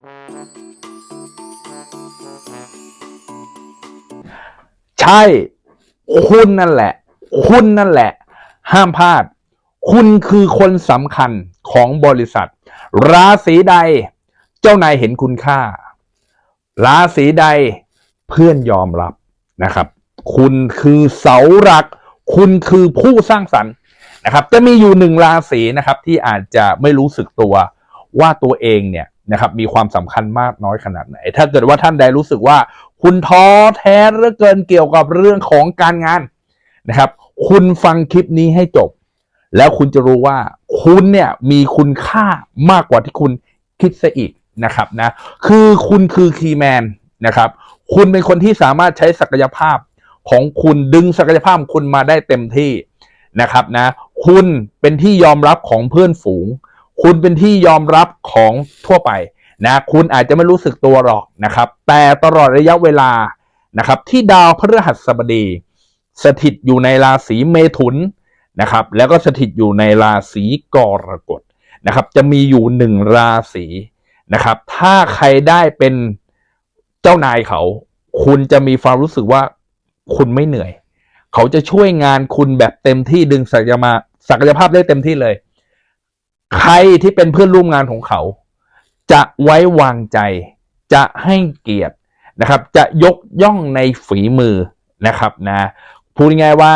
ใช่ คุณนั่นแหละ คุณนั่นแหละ ห้ามพลาด คุณคือคนสำคัญของบริษัท ราศีใด เจ้านายเห็นคุณค่า ราศีใดเพื่อนยอมรับนะครับ คุณคือเสาหลัก คุณคือผู้สร้างสรรค์นะครับ จะมีอยู่หนึ่งราศีนะครับ ที่อาจจะไม่รู้สึกตัวว่าตัวเองเนี่ย นะครับมีความสำคัญมากน้อยขนาดไหน ถ้าเกิดว่าท่านใดรู้สึกว่า คุณท้อแท้เหลือเกินเกี่ยวกับเรื่องของการงานนะครับ คุณฟังคลิปนี้ให้จบ แล้วคุณจะรู้ว่าคุณเนี่ยมีคุณค่ามากกว่าที่คุณคิดซะอีกนะครับนะคือคุณคือคีแมนนะครับ คุณเป็นคนที่สามารถใช้ศักยภาพของคุณดึงศักยภาพคุณมาได้เต็มที่นะครับนะ คุณเป็นที่ยอมรับของเพื่อนฝูง คุณเป็นที่ยอมรับของทั่วไปนะคุณอาจจะไม่รู้สึกตัวหรอกนะครับ แต่ตลอดระยะเวลานะครับ ที่ดาวพฤหัสบดี สถิตอยู่ในราศีเมถุนนะครับ แล้วก็สถิตอยู่ในราศีกรกฎนะครับ จะมีอยู่หนึ่งราศีนะครับ ถ้าใครได้เป็นเจ้านายเขา คุณจะมีความรู้สึกว่าคุณไม่เหนื่อย เขาจะช่วยงานคุณแบบเต็มที่ดึงศักยมาศักยภาพได้เต็มที่เลย ใครที่เป็นเพื่อนร่วมงานของเขา จะไว้วางใจ จะให้เกียรตินะครับ จะยกย่องในฝีมือนะครับนะพูดง่ายว่า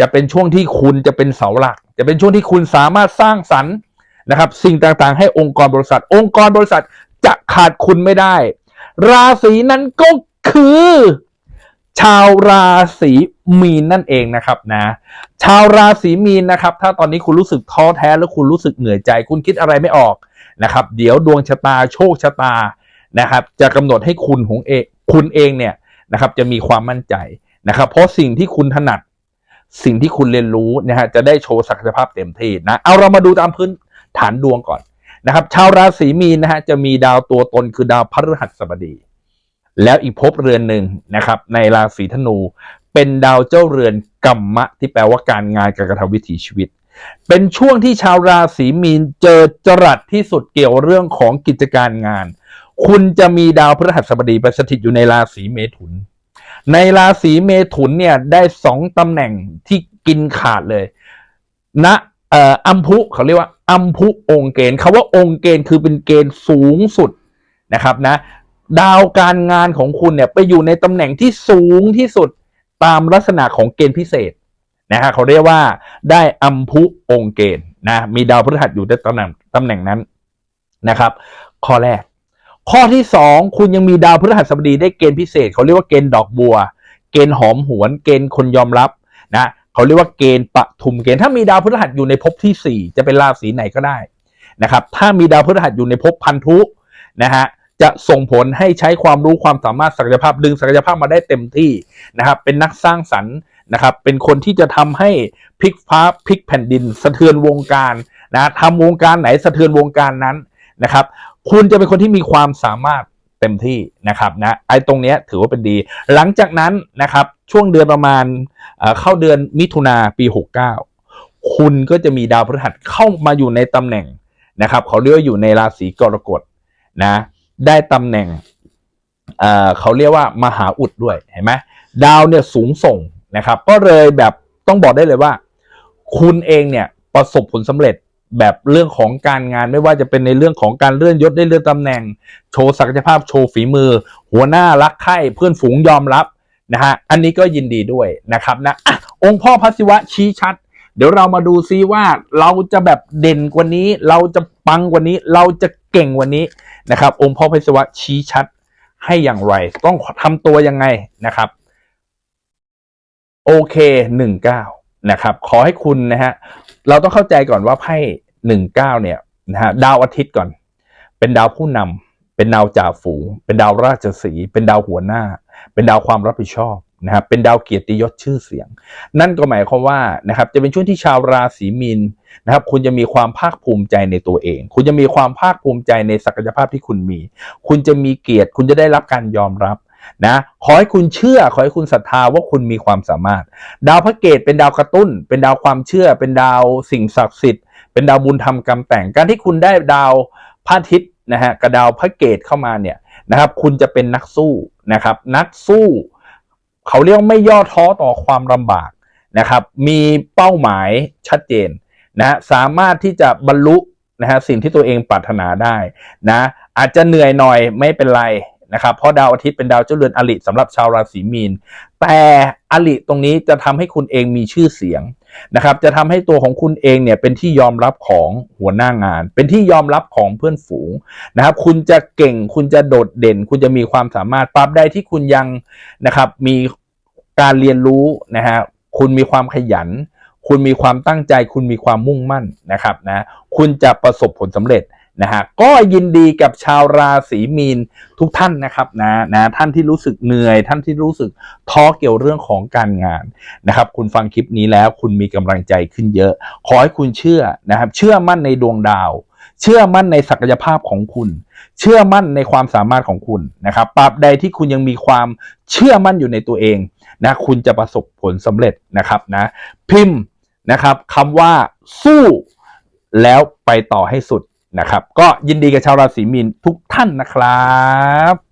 จะเป็นช่วงที่คุณจะเป็นเสาหลัก จะเป็นช่วงที่คุณสามารถสร้างสรรค์นะครับ สิ่งต่างๆ ให้องค์กรบริษัท องค์กรบริษัทจะขาดคุณไม่ได้ ราศีนั้นก็คือ ชาวราศีมีนนั่นเองนะครับนะ ชาวราศีมีนนะครับ ถ้าตอนนี้คุณรู้สึกท้อแท้แล้วคุณรู้สึกเหนื่อยใจ คุณคิดอะไรไม่ออกนะครับ เดี๋ยวดวงชะตาโชคชะตานะครับ จะกำหนดให้คุณของเองคุณเองเนี่ยนะครับ จะมีความมั่นใจนะครับ เพราะสิ่งที่คุณถนัด สิ่งที่คุณเรียนรู้นะฮะจะได้โชว์ศักยภาพเต็มที่นะเอาเรามาดูตามพื้นฐานดวงก่อนนะครับ ชาวราศีมีนนะฮะจะมีดาวตัวตนคือดาวพฤหัสบดี แล้วอีกภพเรือนหนึ่งนะครับ ในราศีธนู เป็นดาวเจ้าเรือนกัมมะ ที่แปลว่าการงานการกระทำวิถีชีวิต เป็นช่วงที่ชาวราศีมีนเจอจรัสที่สุดเกี่ยวเรื่องของกิจการงาน คุณจะมีดาวพฤหัสบดีประสถิตอยู่ในราศีเมถุน ในราศีเมถุนเนี่ยได้สองตำแหน่งที่กินขาดเลยณเอ่ออัมพุเขาเรียกว่าอัมพุองเกณฑ์คาว่าองเกณฑ์คือเป็นเกณฑ์สูงสุดนะครับนะ ดาวการงานของคุณเนี่ยไปอยู่ในตำแหน่งที่สูงที่สุดตามลักษณะของเกณฑ์พิเศษนะฮะเขาเรียกว่าได้อัมพุองเกณฑ์นะมีดาวพฤหัสอยู่ในตำแหน่งตำแหน่งนั้นนะครับ ข้อแรก ข้อที่สองคุณยังมีดาวพฤหัสบดีได้เกณฑ์พิเศษ เขาเรียกว่าเกณฑ์ดอกบัว เกณฑ์หอมหวน เกณฑ์คนยอมรับนะเขาเรียกว่าเกณฑ์ปะทุมเกณฑ์ถ้ามีดาวพฤหัสอยู่ในภพที่สี่จะเป็นราศีไหนก็ได้นะครับถ้ามีดาวพฤหัสอยู่ในภพพันธุนะฮะ จะส่งผลให้ใช้ความรู้ความสามารถศักยภาพดึงศักยภาพมาได้เต็มที่นะครับ เป็นนักสร้างสรรค์นะครับ เป็นคนที่จะทำให้พลิกฟ้าพลิกแผ่นดิน สะเทือนวงการนะทำวงการไหนสะเทือนวงการนั้นนะครับ คุณจะเป็นคนที่มีความสามารถเต็มที่นะครับนะไอ้ตรงเนี้ยถือว่าเป็นดี หลังจากนั้นนะครับช่วงเดือนประมาณเอ่อเข้าเดือนมิถุนาปี 69 คุณก็จะมีดาวพฤหัสเข้ามาอยู่ในตำแหน่งนะครับเขาเรียกว่าอยู่ในราศีกรกฎนะ ได้ตำแหน่งเเขาเรียกว่ามหาอุดด้วยเห็นไหมดาวเนี่ยสูงส่งนะครับ ก็เลยแบบต้องบอกได้เลยว่า คุณเองเนี่ยประสบผลสำเร็จแบบเรื่องของการงานไม่ว่าจะเป็นในเรื่องของการเลื่อนยศได้เลื่อนตำแหน่ง โชว์ศักยภาพโชว์ฝีมือ หัวหน้ารักใคร่เพื่อนฝูงยอมรับนะฮะอันนี้ก็ยินดีด้วยนะครับนะอะองค์พ่อพระศิวะชี้ชัด เดี๋ยวเรามาดูซิว่าเราจะแบบเด่นกว่านี้ เราจะปังกว่านี้ เราจะเก่งกว่านี้ นะครับ องค์พ่อพระศิวะชี้ชัดให้อย่างไร ต้องทำตัวยังไงนะครับโอเคหนึ่งเก้านะครับ ขอให้คุณนะฮะเราต้องเข้าใจก่อนว่าไพ่หนึ่งเก้าเนี่ยนะฮะดาวอาทิตย์ก่อน เป็นดาวผู้นำเป็นดาวจ่าฝูง เป็นดาวราชสี เป็นดาวหัวหน้า เป็นดาวความรับผิดชอบ นะครับเป็นดาวเกียรติยศชื่อเสียง นั่นก็หมายความว่านะครับจะเป็นช่วงที่ชาวราศีมีนนะครับคุณจะมีความภาคภูมิใจในตัวเอง คุณจะมีความภาคภูมิใจในศักยภาพที่คุณมี คุณจะมีเกียรติคุณจะได้รับการยอมรับนะขอให้คุณเชื่อขอให้คุณศรัทธาว่าคุณมีความสามารถ ดาวพระเกตเป็นดาวกระตุ้น เป็นดาวความเชื่อ เป็นดาวสิ่งศักดิ์สิทธิ์ เป็นดาวบุญธรรมกรรมแต่งการที่คุณได้ดาวพระอาทิตย์นะฮะกระดาวพระเกตเข้ามาเนี่ยนะครับคุณจะเป็นนักสู้นะครับนักสู้ เขาเรียกไม่ย่อท้อต่อความลำบากนะครับ มีเป้าหมายชัดเจนนะสามารถที่จะบรรลุนะฮะสิ่งที่ตัวเองปรารถนาได้นะอาจจะเหนื่อยหน่อยไม่เป็นไรนะครับเพราะดาวอาทิตย์เป็นดาวเจ้าเรือนอริสำหรับชาวราศีมีน แต่อริตรงนี้จะทำให้คุณเองมีชื่อเสียง นะครับจะทำให้ตัวของคุณเองเนี่ยเป็นที่ยอมรับของหัวหน้างาน เป็นที่ยอมรับของเพื่อนฝูงนะครับ คุณจะเก่งคุณจะโดดเด่น คุณจะมีความสามารถปรับใดที่คุณยังนะครับมีการเรียนรู้นะฮะคุณมีความขยัน คุณมีความตั้งใจ คุณมีความมุ่งมั่นนะครับนะคุณจะประสบผลสำเร็จ นะฮะก็ยินดีกับชาวราศีมีนทุกท่านนะครับนะนะท่านที่รู้สึกเหนื่อย ท่านที่รู้สึกท้อเกี่ยวเรื่องของการงานนะครับ คุณฟังคลิปนี้แล้วคุณมีกำลังใจขึ้นเยอะ ขอให้คุณเชื่อนะครับเชื่อมั่นในดวงดาว เชื่อมั่นในศักยภาพของคุณ เชื่อมั่นในความสามารถของคุณนะครับปราบใดที่คุณยังมีความเชื่อมั่นอยู่ในตัวเองนะคุณจะประสบผลสำเร็จนะครับนะพิมพ์นะครับคำว่าสู้แล้วไปต่อให้สุด นะครับ ก็ยินดีกับชาวราศีมีนทุกท่านนะครับ